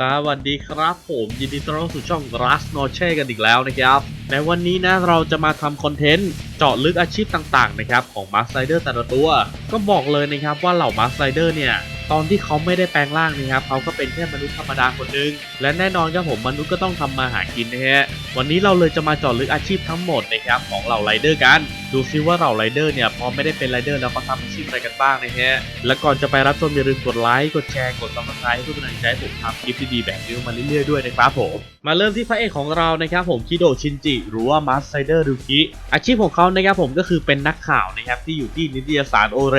สวัสดีครับผมยินดีต้อนรับสู่ช่อง Rust n o c h e กันอีกแล้วนะครับ ในวันนี้นะเราจะมาทำคอนเทนต์เจาะลึกอาชีพต่างๆนะครับของ Mask Rider แต่ละตัว ก็บอกเลยนะครับว่าเหล่า Mask Rider เนี่ยตอนที่เขาไม่ได้แปลงร่างนะครับเขาก็เป็นแค่มนุษย์ธรรมดาคนหนึง และแน่นอนครับผมมนุษย์ก็ต้องทำมาหากินนะฮะวันนี้เราเลยจะมาเจาะลึกอาชีพทั้งหมดนะครับของเหล่าไรเดอร์กัน ดูซิว่าเหล่าไรเดอร์เนี่ยพอไม่ได้เป็นไรเดอร์แล้วเขาทำอาชีพอะไรกันบ้างนะฮะและก่อนจะไปรับชมอย่าลืมกดไลค์กดแชร์กดซับสไครต์เพื่อเป็นกำลังใจผมทำคลิปดีๆแบบนี้มาเรื่อยๆด้วยนะครับผมมาเริ่มที่พระเอกของเรานะครับผมคิโดชินจิหรือว่ามาสไซเดอร์รุกิอาชีพของเขานะครับผมก็คือเป็นนักข่าวนะครับที่อยู่ที่นิตยสารโอเร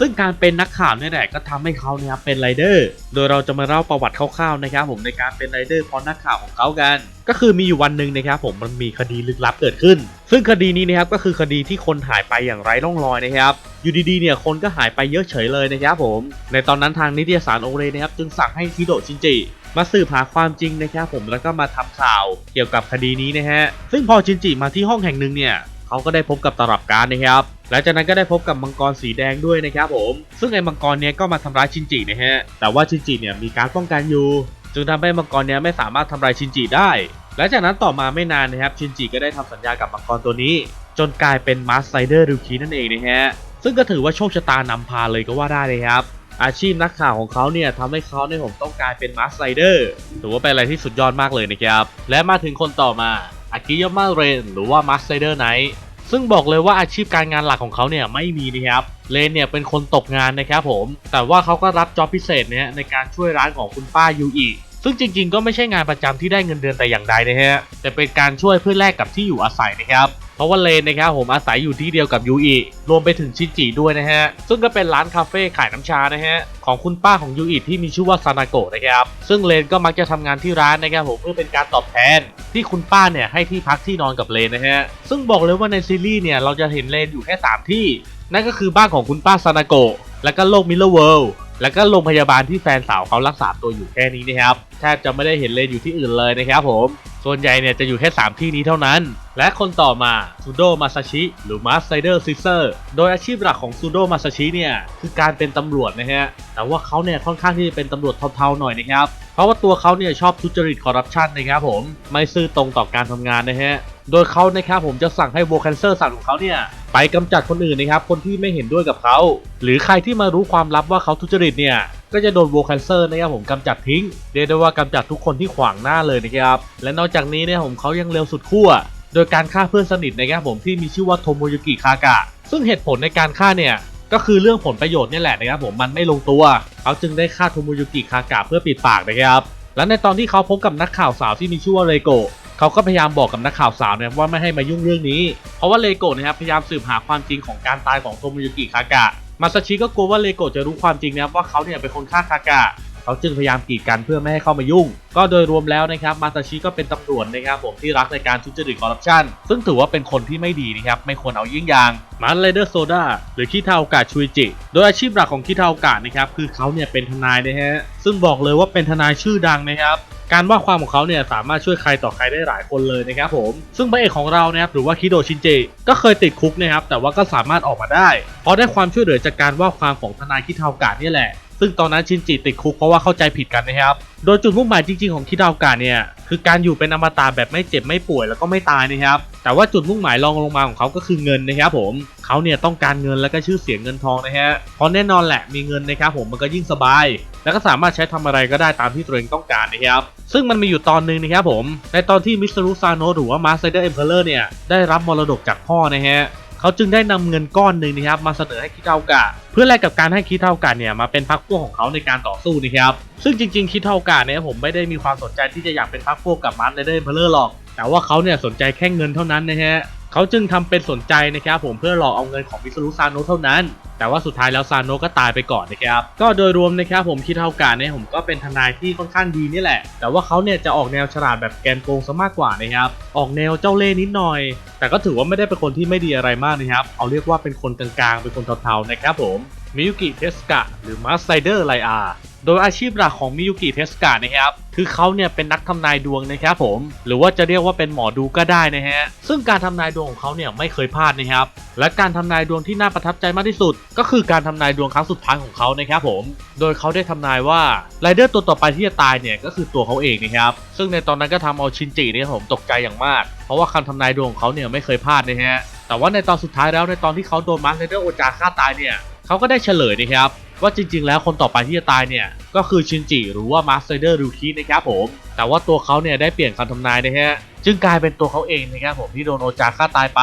ซึ่งการเป็นนักข่าวเนี่ยแหละก็ทำให้เขาเนี่ยครับเป็นไรเดอร์ โดยเราจะมาเล่าประวัติคร่าวๆนะครับผมในการเป็นไรเดอร์พรนักข่าวของเขากันก็คือมีอยู่วันหนึ่งนะครับผมมันมีคดีลึกลับเกิดขึ้น ซึ่งคดีนี้นะครับก็คือคดีที่คนหายไปอย่างไร้ร่องรอยนะครับอยู่ดีๆเนี่ยคนก็หายไปเยอะเฉยเลยนะครับผม ในตอนนั้นทางนิตยสารโอเรนะครับจึงสั่งให้ฮิโดชินจิมาสืบหาความจริงนะครับผมแล้วก็มาทำข่าวเกี่ยวกับคดีนี้นะฮะซึ่งพอชินจิมาที่ห้องแห่งหนึ่งเนี่ยเขาก็ได้พบกับตลับการนะครับหลังจากนั้นก็ได้พบกับมังกรสีแดงด้วยนะครับผม ซึ่งไอ้มังกรเนี้ยก็มาทำร้ายชินจินะฮะแต่ว่าชินจิเนี่ยมีการป้องกันอยู่ จึงทำให้มังกรเนี้ยไม่สามารถทำลายชินจิได้หลังจากนั้นต่อมาไม่นานนะครับชินจิก็ได้ทำสัญญากับมังกรตัวนี้ จนกลายเป็นมาสไซเดอร์ริวคีนั่นเองนะฮะซึ่งก็ถือว่าโชคชะตานำพาเลยก็ว่าได้เลยครับ อาชีพนักข่าวของเขาเนี่ยทำให้เขาเนี่ยผมต้องกลายเป็นมาสไซเดอร์ถือว่าเป็นอะไรที่สุดยอดมากเลยนะครับ และมาถึงคนต่อมาอากิยามาเรนหรือว่ามาสไซเดอร์ไนท์ซึ่งบอกเลยว่าอาชีพการงานหลักของเขาเนี่ยไม่มีนะครับ เลนเนี่ยเป็นคนตกงานนะครับผม แต่ว่าเขาก็รับจ็อบพิเศษเนี่ยในการช่วยร้านของคุณป้ายูอิซึ่งจริงๆ ก็ไม่ใช่งานประจำที่ได้เงินเดือนแต่อย่างใดนะฮะ แต่เป็นการช่วยเพื่อแลกกับที่อยู่อาศัยนะครับ เพราะว่าเลนนะครับผมอาศัยอยู่ที่เดียวกับยูอิรวมไปถึงชินจิด้วยนะฮะ ซึ่งก็เป็นร้านคาเฟ่ขายน้ำชานะฮะ ของคุณป้าของยูอิที่มีชื่อว่าซานาโกะนะครับ ซึ่งเลนก็มักจะทำงานที่ร้านนะครับผมเพื่อเป็นการตอบแทน ที่คุณป้าเนี่ยให้ที่พักที่นอนกับเลนนะฮะ ซึ่งบอกเลยว่าในซีรีส์เนี่ยเราจะเห็นเลนอยู่แค่ 3 ที่ นั่นก็คือบ้านของคุณป้าซานาโกะแล้วก็โลกมิลเลอร์เวิลด์แล้วก็โรงพยาบาลที่แฟนสาวเขารักษาตัวอยู่แค่นี้นะครับแทบจะไม่ได้เห็นเลนอยู่ที่อื่นเลยนะครับผม ส่วนใหญ่เนี่ยจะอยู่แค่ 3 ที่นี้เท่านั้น และคนต่อมาซูโดมาซาชิหรือมาสไซเดอร์ซิเซอร์โดยอาชีพหลักของซูโดมาซาชิเนี่ยคือการเป็นตำรวจนะฮะ แต่ว่าเขาเนี่ยค่อนข้างที่จะเป็นตำรวจเทาๆหน่อยนะครับ เพราะว่าตัวเขาเนี่ยชอบทุจริตคอร์รัปชันนะครับผม ไม่ซื่อตรงต่อการทำงานนะฮะ โดยเขานะครับผมจะสั่งให้โวคันเซอร์สั่งของเขาเนี่ยไปกำจัดคนอื่นนะครับคนที่ไม่เห็นด้วยกับเขา หรือใครที่มารู้ความลับว่าเขาทุจริตเนี่ย ก็จะโดนโวคันเซอร์นะครับผมกำจัดทิ้งเรียกได้ว่ากำจัดทุกคนที่ขวางหน้าเลยนะครับและนอกจากนี้เนี่ยผมเขายังเร็วสุดขั้วโดยการฆ่าเพื่อนสนิทนะครับผมที่มีชื่อว่าโทโมยุกิคากะ ซึ่งเหตุผลในการฆ่าเนี่ยก็คือเรื่องผลประโยชน์นี่แหละนะครับผมมันไม่ลงตัวเขาจึงได้ฆ่าโทโมยุกิคากะเพื่อปิดปากนะครับและในตอนที่เขาพบกับนักข่าวสาวที่มีชื่อว่าเรโกะเขาก็พยายามบอกกับนักข่าวสาวเนี่ยว่าไม่ให้มายุ่งเรื่องนี้ เพราะว่าเลโกะนะครับพยายามสืบหาความจริงของการตายของโทโมยุกิคากะ มาซาชิก็กลัวว่าเลโกะจะรู้ความจริงนะครับว่าเขาเนี่ยเป็นคนฆ่าคากะเขาจึงพยายามกีดกันเพื่อไม่ให้เข้ามายุ่ง ก็โดยรวมแล้วนะครับมาซาชิก็เป็นตำรวจนะครับผมที่รักในการทุจริตคอร์รัปชันซึ่งถือว่าเป็นคนที่ไม่ดีนะครับไม่ควรเอายิ่งอย่างมันไรเดอร์โซดาหรือคิทาโอกะชุยจิ โดยอาชีพหลักของคิทาโอกะนะครับคือเขาเนี่ยเป็นทนายนะฮะซึ่งบอกเลยว่าเป็นทนายชื่อดังนะครับ การว่าความของเขาเนี่ยสามารถช่วยใครต่อใครได้หลายคนเลยนะครับผม ซึ่งพระเอกของเรานะครับหรือว่าคิโดชินจิก็เคยติดคุกนะครับแต่ว่าก็สามารถออกมาได้ เพราะได้ความช่วยเหลือจากการว่าความของทนายคิทาโอกะเนี่ยแหละซึ่งตอนนั้นชินจิติดคุกเพราะว่าเข้าใจผิดกันนะครับ โดยจุดมุ่งหมายจริงๆของคิดาวกาเนี่ยคือการอยู่เป็นอมตะแบบไม่เจ็บไม่ป่วยแล้วก็ไม่ตายนะครับ แต่ว่าจุดมุ่งหมายรองลงมาของเขาก็คือเงินนะครับผมเขาเนี่ยต้องการเงินแล้วก็ชื่อเสียงเงินทองนะฮะ เพราะแน่นอนแหละมีเงินนะครับผมมันก็ยิ่งสบาย แล้วก็สามารถใช้ทำอะไรก็ได้ตามที่ตัวเองต้องการนะครับ ซึ่งมันมีอยู่ตอนหนึ่งนะครับผม ในตอนที่มิสเตอร์รุซานโนหรือว่ามาสเตอร์เอ็มเพลเลอร์เนี่ยได้รับมรดกจากพ่อนะฮะเขาจึงได้นำเงินก้อนหนึ่งนะครับมาเสนอให้คิเทากะ เพื่อแลกกับการให้คิเทากะเนี่ยมาเป็นพรรคพวกของเขาในการต่อสู้นะครับซึ่งจริงๆคิเทากะเนี่ยผมไม่ได้มีความสนใจที่จะอยากเป็นพรรคพวกกับมาร์ตเดอร์เพลเลอร์หรอก แต่ว่าเขาเนี่ยสนใจแค่เงินเท่านั้นนะฮะเขาจึงทำเป็นสนใจนะครับผมเพื่อหลอกเอาเงินของมิสรุซานโนเท่านั้น แต่ว่าสุดท้ายแล้วซานโนก็ตายไปก่อนนะครับก็โดยรวมนะครับผมคิดเท่ากันเนี่ยผมก็เป็นทนายที่ค่อนข้างดีนี่แหละ แต่ว่าเขาเนี่ยจะออกแนวฉลาดแบบแกมโกงซะมากกว่านะครับออกแนวเจ้าเล่ห์นิดหน่อย แต่ก็ถือว่าไม่ได้เป็นคนที่ไม่ดีอะไรมากนะครับเอาเรียกว่าเป็นคนกลางๆเป็นคนเทาๆนะครับผมมิยุกิเทสกะหรือมาสไซเดอร์ไลอา โดยอาชีพหลักของมิยุกิเทสกานะครับคือเขาเนี่ยเป็นนักทำนายดวงนะครับผม หรือว่าจะเรียกว่าเป็นหมอดูก็ได้นะฮะ ซึ่งการทำนายดวงของเขาเนี่ยไม่เคยพลาดนะครับ และการทำนายดวงที่น่าประทับใจมากที่สุด ก็คือการทำนายดวงครั้งสุดท้ายของเขานะครับผม โดยเขาได้ทำนายว่าไรเดอร์ตัวต่อไปที่จะตายเนี่ยก็คือตัวเขาเองนะครับ ซึ่งในตอนนั้นก็ทำเอาชินจิเนี่ยผมตกใจอย่างมาก เพราะว่าคำทำนายดวงของเขาเนี่ยไม่เคยพลาดนะฮะ แต่ว่าในตอนสุดท้ายแล้วในตอนที่เขาโดนมาร์คไรเดอร์โอจาฆ่าตายเนี่ย เขาก็ได้เฉลยนะครับ ว่าจริง ๆ แล้วคนต่อไปที่จะตายเนี่ย ก็คือชินจิหรือว่ามาสเตอร์รูคินะครับผม แต่ว่าตัวเขาเนี่ยได้เปลี่ยนคำทำนายนะฮะจึงกลายเป็นตัวเขาเองนะครับผมที่โดนโอจาฆ่าตายไป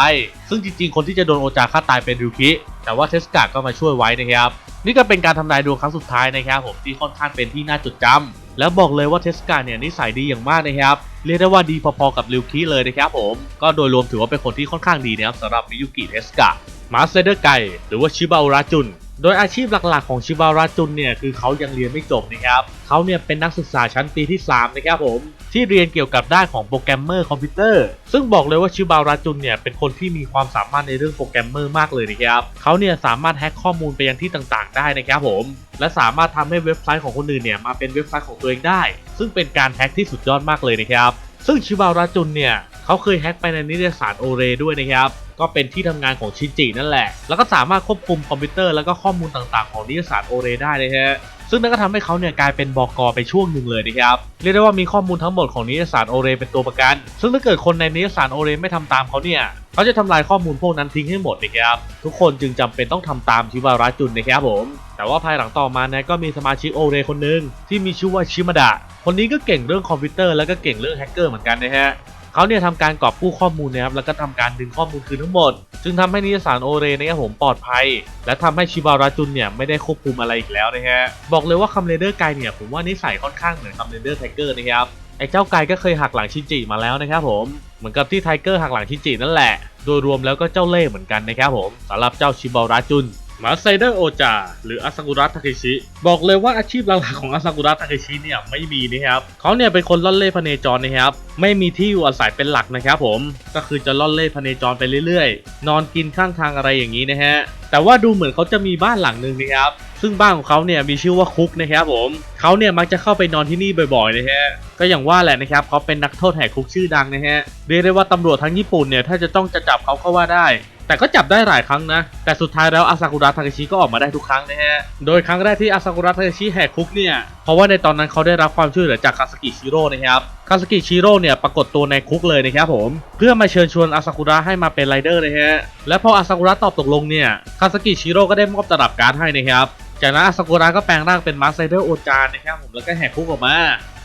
ซึ่งจริง ๆ คนที่จะโดนโอจาฆ่าตายเป็นรูคิแต่ว่าเทสกาก็มาช่วยไว้นะครับนี่ก็เป็นการทำนายดวงครั้งสุดท้ายนะครับผมที่ค่อนข้างเป็นที่น่าจดจำแล้วบอกเลยว่าเทสกาเนี่ยนิสัยดีอย่างมากนะครับเรียกได้ว่าดีพอๆกับริวคิเลยนะครับผมก็โดยรวมถือว่าเป็นคนที่ค่อนข้างดีนะครับสำหรับมิยุกิเทสกะ มาสเตอร์ไก่หรือว่าชิบาระจุน โดยอาชีพหลักๆของชิบาระจุนเนี่ยคือเขายังเรียนไม่จบนะครับเขาเนี่ยเป็นนักศึกษาชั้นปีที่3นะครับผมที่เรียนเกี่ยวกับด้านของโปรแกรมเมอร์คอมพิวเตอร์ ซึ่งบอกเลยว่าชิบาระจุนเนี่ยเป็นคนที่มีความสามารถในเรื่องโปรแกรมเมอร์มากเลยนะครับเขาเนี่ยสามารถแฮ็กข้อมูลไปยังที่ต่างๆ ได้นะครับผมและสามารถทำให้เว็บไซต์ของคนอื่นเนี่ยมาเป็นเว็บไซต์ของตัวเองได้ ซึ่งเป็นการแฮ็กที่สุดยอดมากเลยนะครับซึ่งชิบาระจุนเนี่ยเขาเคยแฮ็กไปในนิตยสารโอเรด้วยนะครับ ก็เป็นที่ทำงานของชินจินั่นแหละ แล้วก็สามารถควบคุมคอมพิวเตอร์แล้วก็ข้อมูลต่างๆของนิตยสารโอเรได้เลยฮะซึ่งนั่นก็ทำให้เขาเนี่ยกลายเป็นบอกอไปช่วงหนึ่งเลยนะครับ เรียกได้ว่ามีข้อมูลทั้งหมดของนิตยสารโอเรเป็นตัวประกัน ซึ่งถ้าเกิดคนในนิตยสารโอเรไม่ทำตามเขาเนี่ยเขาจะทำลายข้อมูลพวกนั้นทิ้งให้หมดนะครับ ทุกคนจึงจำเป็นต้องทำตามชิบาระจุนนะครับผม แต่ว่าภายหลังต่อมานะก็มีสมาชิกโอเรคนหนึ่งที่มีชื่อว่าชิมาดะ คนนี้ก็เก่งเรื่องคอมพิวเตอร์แล้วก็เก่งเรื่องแฮกเกอร์เหมือนกันนะฮะ เขาเนี่ยทำการกอบกู้ข้อมูลนะครับแล้วก็ทำการดึงข้อมูลคืนทั้งหมด จึงทำให้นิตยสารโอเรนะครับผมปลอดภัย และทำให้ชิบาราจุนเนี่ยไม่ได้ควบคุมอะไรอีกแล้วนะฮะบอกเลยว่าคัมเรเดอร์ไกเนี่ยผมว่านิสัยค่อนข้างเหมือนคัมเรเดอร์ไทเกอร์นะครับไอ้เจ้าไกก็เคยหักหลังชินจิมาแล้วนะครับผมเหมือนกับที่ไทเกอร์หักหลังชินจินั่นแหละ โดยรวมแล้วก็เจ้าเล่ห์เหมือนกันนะครับผมสำหรับเจ้าชิบาราจุน มาไซเดอร์โอจาหรืออาซากุระทาเคชิ บอกเลยว่าอาชีพหลักๆของอาซากุระทาเคชิเนี่ยไม่มีนะครับเขาเนี่ยเป็นคนล่อนเล่พเนจรนะครับไม่มีที่อยู่อาศัยเป็นหลักนะครับผมก็คือจะล่อนเล่พเนจรไปเรื่อยๆ นอนกินข้างทางอะไรอย่างนี้นะฮะแต่ว่าดูเหมือนเขาจะมีบ้านหลังหนึ่งนะครับซึ่งบ้านของเขาเนี่ยมีชื่อว่าคุกนะครับผมเขาเนี่ยมักจะเข้าไปนอนที่นี่บ่อยๆนะฮะก็อย่างว่าแหละนะครับเขาเป็นนักโทษแหกคุกชื่อดังนะฮะเรียกได้ว่าตำรวจทั้งญี่ปุ่นเนี่ยถ้าจะต้องจะจับเขาก็ว่าได้ แต่ก็จับได้หลายครั้งนะ แต่สุดท้ายแล้วอาซากุระทาเคชิก็ออกมาได้ทุกครั้งนะฮะ โดยครั้งแรกที่อาซากุระทาเคชิแหกคุกเนี่ย เพราะว่าในตอนนั้นเขาได้รับความช่วยเหลือจากคาสกิชิโร่นะครับ คาสกิชิโร่เนี่ยปรากฏตัวในคุกเลยนะครับผม เพื่อมาเชิญชวนอาซากุระให้มาเป็นไรเดอร์นะฮะ และพออาซากุระตอบตกลงเนี่ย คาสกิชิโร่ก็ได้มอบตลับการ์ดให้นะครับ จากนั้นอาซากุระก็แปลงร่างเป็นมาสไซเดอร์โอจานนะครับผม แล้วก็แหกคุกออกมา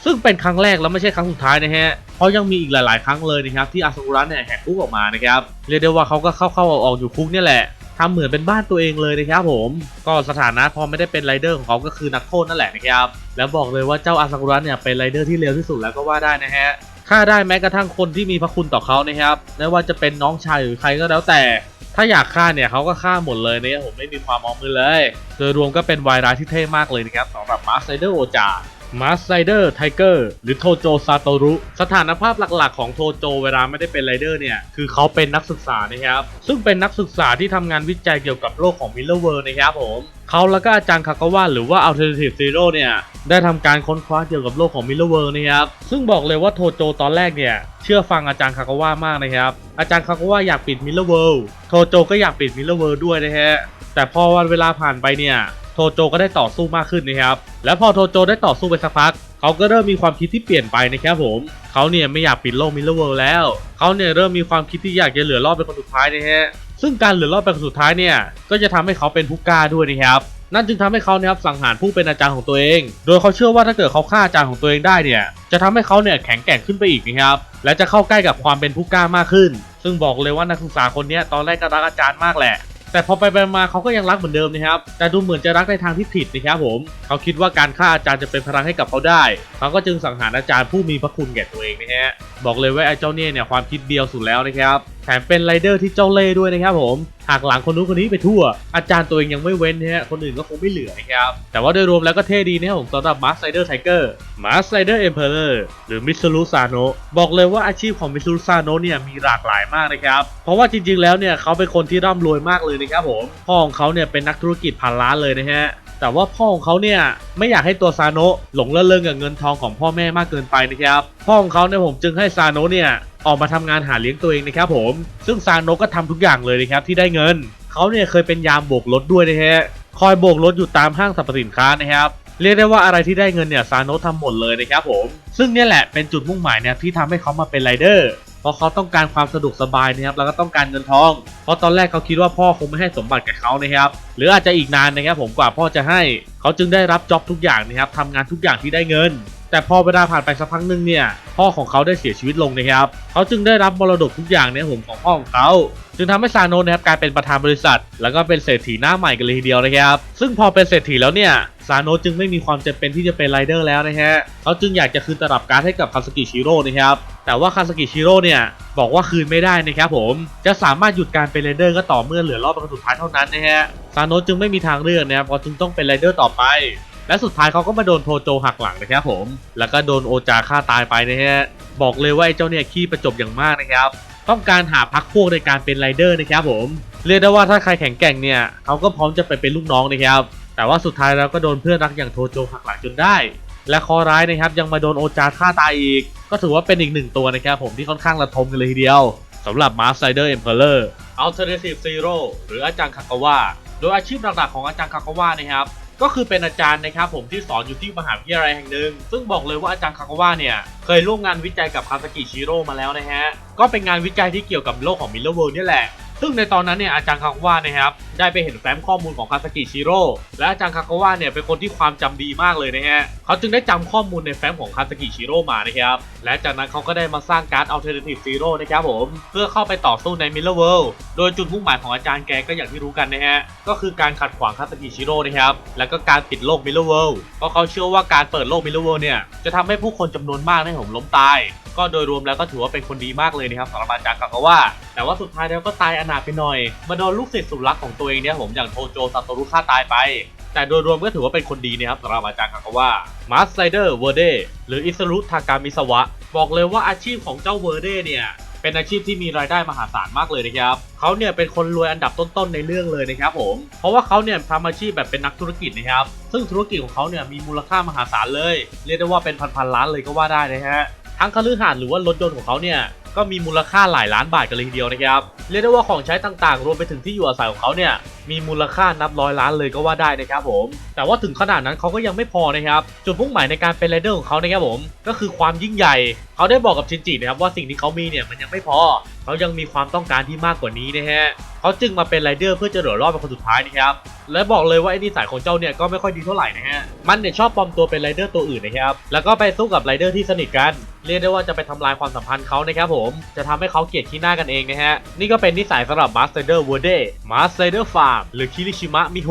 ซึ่งเป็นครั้งแรกแล้วไม่ใช่ครั้งสุดท้ายนะฮะเพราะยังมีอีกหลาย ๆ ครั้งเลยนะครับที่อาซากุระเนี่ยแหกคุกออกมานะครับเรียกได้ว่าเขาก็เข้าๆออกๆอยู่คุกเนี่ยแหละทำเหมือนเป็นบ้านตัวเองเลยนะครับผมก็สถานะพอไม่ได้เป็นไรเดอร์ของเขาก็คือนักโทษนั่นแหละนะครับแล้วบอกเลยว่าเจ้าอาซากุระเนี่ยเป็นไรเดอร์ที่เร็วที่สุดแล้วก็ว่าได้นะฮะฆ่าได้แม้กระทั่งคนที่มีพระคุณต่อเขานะครับไม่ว่าจะเป็นน้องชายหรือใครก็แล้วแต่ ถ้าอยากฆ่าเนี่ยเขาก็ฆ่าหมดเลยนะผมไม่มีความมองมือเลย โดยรวมก็เป็นวายร้ายที่เท่มากเลยนะครับสำหรับมาสไซเดอร์โอจา มาสไซเดอร์ไทเกอร์หรือโทโจซาโตรุ สถานภาพหลักๆของโทโจเวลาไม่ได้เป็นไรเดอร์เนี่ย คือเขาเป็นนักศึกษานะครับ ซึ่งเป็นนักศึกษาที่ทำงานวิจัยเกี่ยวกับโลกของมิลเลอร์เวิร์นะครับผมเขาแล้วก็อาจารย์คากาวะหรือว่า Alternative Zero เนี่ย ได้ทำการค้นคว้าเกี่ยวกับโลกของมิลเลอร์เวิร์นะครับ ซึ่งบอกเลยว่าโทโจตอนแรกเนี่ย เชื่อฟังอาจารย์คากาวะมากนะครับ อาจารย์คากาวะอยากปิดมิลเลอร์เวิร์โทโจก็อยากปิดมิลเลอร์เวิร์ด้วยนะฮะแต่พอวันเวลาผ่านไปเนี่ย โทโจก็ได้ต่อสู้มากขึ้นนะครับแล้วพอโทโจได้ต่อสู้ไปสักพักเขาก็เริ่มมีความคิดที่เปลี่ยนไปนะครับผมเขาเนี่ยไม่อยากปิดโลกมิลเลอร์เวิร์แล้วเขาเนี่ยเริ่มมีความคิดที่อยากจะเหลือรอดเป็นคนสุดท้ายนะฮะซึ่งการเหลือรอดเป็นคนสุดท้ายเนี่ยก็จะทำให้เขาเป็นผู้กล้าด้วยนะครับนั่นจึงทำให้เขาเนี่ยครับสังหารผู้เป็นอาจารย์ของตัวเอง โดยเขาเชื่อว่าถ้าเกิดเขาฆ่าอาจารย์ของตัวเองได้เนี่ย จะทำให้เขาเนี่ยแข็งแกร่งขึ้นไปอีกนะครับ และจะเข้าใกล้กับความเป็นผู้กล้ามากขึ้น ซึ่งบอกเลยว่านักศึกษาคนนี้ตอนแรกก็รักอาจารย์มากแหละ แต่พอไปไปมาเขาก็ยังรักเหมือนเดิมนะครับ แต่ดูเหมือนจะรักในทางที่ผิดนะครับผม เขาคิดว่าการฆ่าอาจารย์จะเป็นพลังให้กับเขาได้ เขาก็จึงสังหารอาจารย์ผู้มีพระคุณแก่ตัวเองนะฮะบอกเลยว่าไอ้เจ้าเนี่ยเนี่ยความคิดเดียวสุดแล้วนะครับแถมเป็นไรเดอร์ที่เจ้าเล่ด้วยนะครับผมหักหลังคนนู้นคนนี้ไปทั่ว อาจารย์ตัวเองยังไม่เว้นนะฮะคนอื่นก็คงไม่เหลือนะครับแต่ว่าโดยรวมแล้วก็เท่ดีนะครับผมสำหรับมาร์สไซเดอร์ไทเกอร์มาร์สไซเดอร์เอ็มเพลอร์หรือมิสซูรุซาโนบอกเลยว่าอาชีพของมิสซูรุซาโนเนี่ยมีหลากหลายมากนะครับเพราะว่าจริงๆแล้วเนี่ยเขาเป็นคนที่ร่ำรวยมากเลยนะครับผมพ่อของเขาเนี่ยเป็นนักธุรกิจพันล้านเลยนะฮะ แต่ว่าพ่อของเขาเนี่ยไม่อยากให้ตัวซาโนะหลงระเริงกับเงินทองของพ่อแม่มากเกินไปนะครับ พ่อของเขาเนี่ยผมจึงให้ซาโนะเนี่ยออกมาทำงานหาเลี้ยงตัวเองนะครับผม ซึ่งซาโนะก็ทำทุกอย่างเลยนะครับที่ได้เงิน เขาเนี่ยเคยเป็นยามโบกรถด้วยนะฮะ คอยโบกรถอยู่ตามห้างสรรพสินค้านะครับเรียกได้ว่าอะไรที่ได้เงินเนี่ยซาโนะทำหมดเลยนะครับผม ซึ่งเนี่ยแหละเป็นจุดมุ่งหมายเนี่ยที่ทำให้เขามาเป็นไรเดอร์ ราะเขาต้องการความสะดวกสบายนะครับแล้วก็ต้องการเงินทอง เพราะตอนแรกเขาคิดว่าพ่อคงไม่ให้สมบัติกับเขานะครับหรืออาจจะอีกนานนะครับผมกว่าพ่อจะให้ เขาจึงได้รับจ็อบทุกอย่างนะครับทำงานทุกอย่างที่ได้เงิน แต่พอเวลาผ่านไปสักพักหนึ่งเนี่ยพ่อของเขาได้เสียชีวิตลงนะครับเขาจึงได้รับมรดกทุกอย่างเนี่ยผมของพ่อของเขาจึงทำให้ซาโนนะครับกลายเป็นประธานบริษัท แล้วก็เป็นเศรษฐีหน้าใหม่กันเลยทีเดียวนะครับซึ่งพอเป็นเศรษฐีแล้วเนี่ย ซาโนะจึงไม่มีความจำเป็นที่จะเป็นไรเดอร์แล้วนะฮะเขาจึงอยากจะคืนตลับการ์ดให้กับคาสกิชิโร่นะครับ แต่ว่าคาสกิชิโร่เนี่ยบอกว่าคืนไม่ได้นะครับผม จะสามารถหยุดการเป็นไรเดอร์ก็ต่อเมื่อเหลือรอบประสุดท้ายเท่านั้นนะฮะ ซาโนะจึงไม่มีทางเลือกนะครับเขาจึงต้องเป็นไรเดอร์ต่อไป และสุดท้ายเขาก็มาโดนโทโจหักหลังนะครับผม แล้วก็โดนโอจาฆ่าตายไปนะฮะ บอกเลยว่าไอ้เจ้าเนี่ยขี้ประจบอย่างมากนะครับต้องการหาพักพวกในการเป็นไรเดอร์นะครับผม เรียกได้ว่าถ้าใครแข็งแกร่งเนี่ยเขาก็พร้อมจะไปเป็นลูกน้องนะครับ แต่ว่าสุดท้ายแล้วก็โดนเพื่อนรักอย่างโทโจหักหลังจนได้ และคอร้ายนะครับยังมาโดนโอจาฆ่าตายอีก ก็ถือว่าเป็นอีกหนึ่งตัวนะครับผมที่ค่อนข้างระทมกันเลยทีเดียวสำหรับ m a s t Rider Emperor Alternative Zero หรืออาจารย์คากาวะโดยอาชีพหลักๆของอาจารย์คากาวะนะครับก็คือเป็นอาจารย์นะครับผมที่สอนอยู่ที่มหาวิทยาลัยแห่งหนึ่ง ซึ่งบอกเลยว่าอาจารย์คากาวะเนี่ย เคยร่วมงานวิจัยกับคาสกิชิโร่มาแล้วนะฮะ ก็เป็นงานวิจัยที่เกี่ยวกับโลกของมิลเลอร์เวิลด์นี่แหละ ซึ่งในตอนนั้นเนี่ยอาจารย์คากาวะนะครับ ได้ไปเห็นแฟ้มข้อมูลของคาสกิชิโร่และอาจารย์คากาวะเนี่ยเป็นคนที่ความจำดีมากเลยนะฮะเขาจึงได้จำข้อมูลในแฟ้มของคาสกิชิโร่มานะครับและจากนั้นเขาก็ได้มาสร้างการ์ด Alternative Zero นะครับผมเพื่อเข้าไปต่อสู้ใน Miller World โดยจุดมุ่งหมายของอาจารย์แกก็อย่างที่รู้กันนะฮะก็คือการขัดขวางคาสกิชิโร่นะครับแล้วก็การปิดโลก Miller World เพราะเขาเชื่อว่าการเปิดโลก Miller World เนี่ยจะทำให้ผู้คนจำนวนมากเนี่ยผมล้มตาย ก็โดยรวมแล้วก็ถือว่าเป็นคนดีมากเลยนะครับสำหรับอาจารย์กากาวะแต่ว่าสุดท้ายแล้วก็ตายอนาถไปหน่อยมาโดนลูกศิษย์สุรักของตัวเองเนี่ยผมอย่างโทโจซาโตรุฆ่าตายไป แต่โดยรวมก็ถือว่าเป็นคนดีนะครับสำหรับอาจารย์กากาวะมาสไ i เดอร์เวอร์เดหรืออิสรุทากามิสวะ บอกเลยว่าอาชีพของเจ้าเวอร์เดเนี่ยเป็นอาชีพที่มีรายได้มหาศาลมากเลยนะครับเขาเนี่ยเป็นคนรวยอันดับต้นๆในเรื่องเลยนะครับผม เพราะว่าเขาเนี่ยทำอาชีพแบบเป็นนักธุรกิจนะครับ ซึ่งธุรกิจของเขาเนี่ยมีมูลค่ามหาศาลเลย เรียกได้ว่าเป็นพันๆล้านเลยก็ว่าได้นะฮะ ทั้งคฤหาสน์หรือว่ารถยนต์ของเขาเนี่ย ก็มีมูลค่าหลายล้านบาทกันเลยทีเดียวนะครับเรียกได้ว่าของใช้ต่างๆ รวมไปถึงที่อยู่อาศัยของเขาเนี่ยมีมูลค่านับร้อยล้านเลยก็ว่าได้นะครับผมแต่ว่าถึงขนาดนั้นเขาก็ยังไม่พอนะครับจุดมุ่งหมายในการเป็นไรเดอร์ของเขานะครับผมก็คือความยิ่งใหญ่เขาได้บอกกับชินจินะครับว่าสิ่งที่เขามีเนี่ยมันยังไม่พอเขายังมีความต้องการที่มากกว่านี้นะฮะเขาจึงมาเป็นไรเดอร์เพื่อจะเหลือรอดเป็นคนสุดท้ายนะครับและบอกเลยว่าไอ้นิสัยของเจ้าเนี่ยก็ไม่ค่อยดีเท่าไหร่นะฮะมันเนี่ยชอบปลอมตัวเป็นไรเดอร์ตัวอื่นนะครับแล้วก็ไปสู้กับไรเดอร์ที่สนิทกัน เรียกได้ว่าจะไปทำลายความสัมพันธ์เขานะครับผม จะทำให้เขาเกลียดขี้หน้ากันเองนะฮะ นี่ก็เป็นนิสัยสำหรับมาสเตอร์วอร์เดมาสเตอร์ฟาร์มหรือคิริชิมะมิโฮ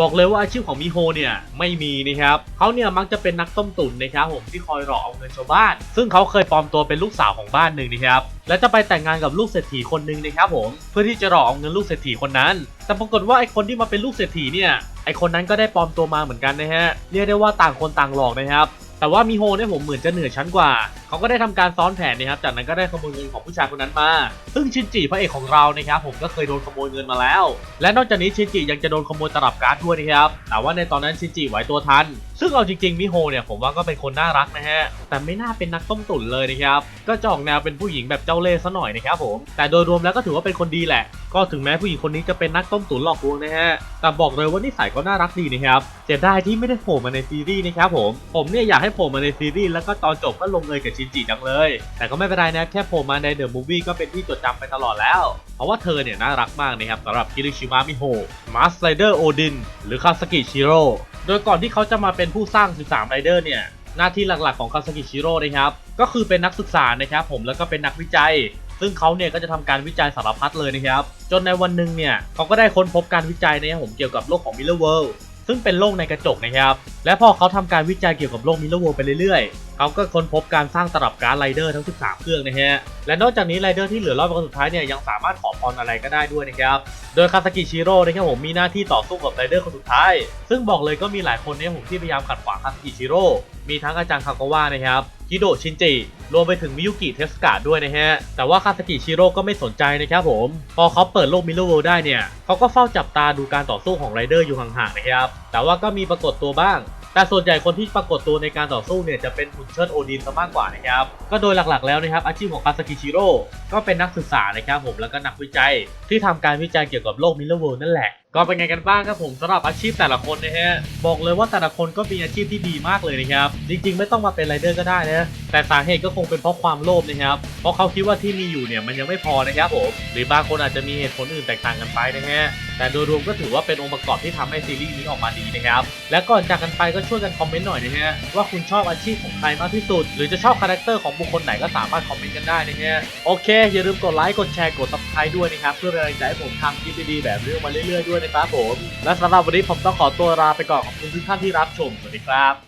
บอกเลยว่าอาชีพของมิโฮเนี่ยไม่มีนะครับเขาเนี่ยมักจะเป็นนักต้มตุ๋นนะครับผมที่คอยหลอกเอาเงินชาวบ้าน ซึ่งเขาเคยปลอมตัวเป็นลูกสาวของบ้านหนึ่งนะครับและจะไปแต่งงานกับลูกเศรษฐีคนหนึ่งนะครับผมเพื่อที่จะหลอกเอาเงินลูกเศรษฐีคนนั้น แต่ปรากฏว่าไอคนที่มาเป็นลูกเศรษฐีเนี่ยไอคนนั้นก็ได้ปลอมตัวมาเหมือนกันนะฮะเรียกได้ว่าต่างคนต่างหลอกนะครับแต่ว่ามิโฮเนี่ยผมเหมือนจะเหนือชั้นกว่า เขาก็ได้ทำการซ้อนแผนนะครับ จากนั้นก็ได้ขโมยเงินของผู้ชายคนนั้นมา ซึ่งชินจิพระเอกของเรานะครับผมก็เคยโดนขโมยเงินมาแล้ว และนอกจากนี้ชินจิยังจะโดนขโมยตลับการ์ดด้วยนะครับ แต่ว่าในตอนนั้นชินจิไหวตัวทัน ซึ่งเอาจริงๆมิโฮเนี่ยผมว่าก็เป็นคนน่ารักนะฮะ แต่ไม่น่าเป็นนักต้มตุ๋นเลยนะครับ ก็จออกแนวเป็นผู้หญิงแบบเจ้าเล่ห์ซะหน่อยนะครับผม แต่โดยรวมแล้วก็ถือว่าเป็นคนดีแหละ ก็ถึงแม้ผู้หญิงคนนี้จะเป็นนักต้มตุ๋นหลอกลวงนะฮะ แต่บอกเลยว่านิสัยก็น่ารักดีนะครับเสียดายที่ไม่ได้โผล่มาในซีรีส์นะครับผม ผมเนี่ยอยากให้โผล่มาในซีรีส์แล้วก็ตอนจบก็ลงเอยกับชินจิจังเลย แต่ก็ไม่เป็นไรนะแค่โผล่มาในเดอะมูฟวี่ก็เป็นที่จดจำไปตลอดแล้ว เพราะว่าเธอเนี่ยน่ารักมากนะครับสำหรับคิริชิมะมิโฮมาสไ i เดอร์โอดินหรือคาสกิชิโร่โดยก่อนที่เขาจะมาเป็นผู้สร้าง 13ไรเดอร์เนี่ยหน้าที่หลักๆของคาสกิชิโร่นะครับก็คือเป็นนักศึกษานะครับผมแล้วก็เป็นนักวิจัย ซึ่งเขาเนี่ยก็จะทำการวิจัยสารพัดเลยนะครับจนในวันหนึ่งเนี่ยเขาก็ได้ค้นพบการวิจัยนะครับผมเกี่ยวกับโลกของมิลเลอร์เวิลด์ซึ่งเป็นโลกในกระจกนะครับ และพอเขาทำการวิจัยเกี่ยวกับโลกมิลเลอร์วไปเรื่อยๆ เขาก็ค้นพบการสร้างตลับการไรเดอร์ทั้ง 13 เครื่องนะฮะ และนอกจากนี้ไรเดอร์ที่เหลือรอดเป็นคนสุดท้ายเนี่ยยังสามารถขอพรอะไรก็ได้ด้วยนะครับ โดยคาสกิชิโร่นะครับผมมีหน้าที่ต่อสู้กับไรเดอร์คนสุดท้าย ซึ่งบอกเลยก็มีหลายคนเนี่ยผมที่พยายามขัดขวางคาสกิชิโร่ มีทั้งอาจารย์คากาวะนะครับฮิโดชินจิ รวมไปถึงมิยุกิเทสกาด้วยนะฮะ แต่ว่าคาสกิชิโร่ก็ไม่สนใจนะครับผม พอเขาเปิดโลกมิลเลอร์เวิลด์ได้เนี่ย เขาก็เฝ้าจับตาดูการต่อสู้ของไรเดอร์อยู่ห่างๆนะครับ แต่ว่าก็มีปรากฏตัวบ้าง แต่ส่วนใหญ่คนที่ปรากฏตัวในการต่อสู้เนี่ยจะเป็นหุ่นเชิดโอดินซะมากกว่านะครับ ก็โดยหลักๆแล้วนะครับอาชีพของคาสกิชิโร่ก็เป็นนักศึกษานะครับผมแล้วก็นักวิจัยที่ทำการวิจัยเกี่ยวกับโลกมิลเลอร์เวิลด์นั่นแหละก็เป็นไงกันบ้างครับผมสำหรับอาชีพแต่ละคนนะฮะบอกเลยว่าแต่ละคนก็มีอาชีพที่ดีมากเลยนะครับจริงๆ ไม่ต้องมาเป็นไรเดอร์ก็ได้นะแต่สาเหตุก็คงเป็นเพราะความโลภนะครับเพราะเขาคิดว่าที่มีอยู่เนี่ยมันยังไม่พอนะครับผมหรือบางคนอาจจะมีเหตุผลอื่นแตกต่างกันไปนะฮะแต่โดยรวมก็ถือว่าเป็นองค์ประกอบที่ทำให้ซีรีส์นี้ออกมาดีนะครับและก่อนจากกันไปก็ช่วยกันคอมเมนต์หน่อยนะฮะว่าคุณชอบอาชีพของใครมากที่สุด หรือจะชอบคาแรคเตอร์ของบุคคลไหนก็สามารถคอมเมนต์กันได้นะฮะโอเคอย่าลืมกดไลค์กดแชร์กด subscribe ด้วยนะครับเพื่อเป็นกำลังใจให้ผมทำคลิปดีๆแบบนี้ออกมาเรื่อยๆด้วยนะครับผม และสำหรับวันนี้ผมต้องขอตัวลาไปก่อนขอบคุณทุกท่านที่รับชม สวัสดีครับ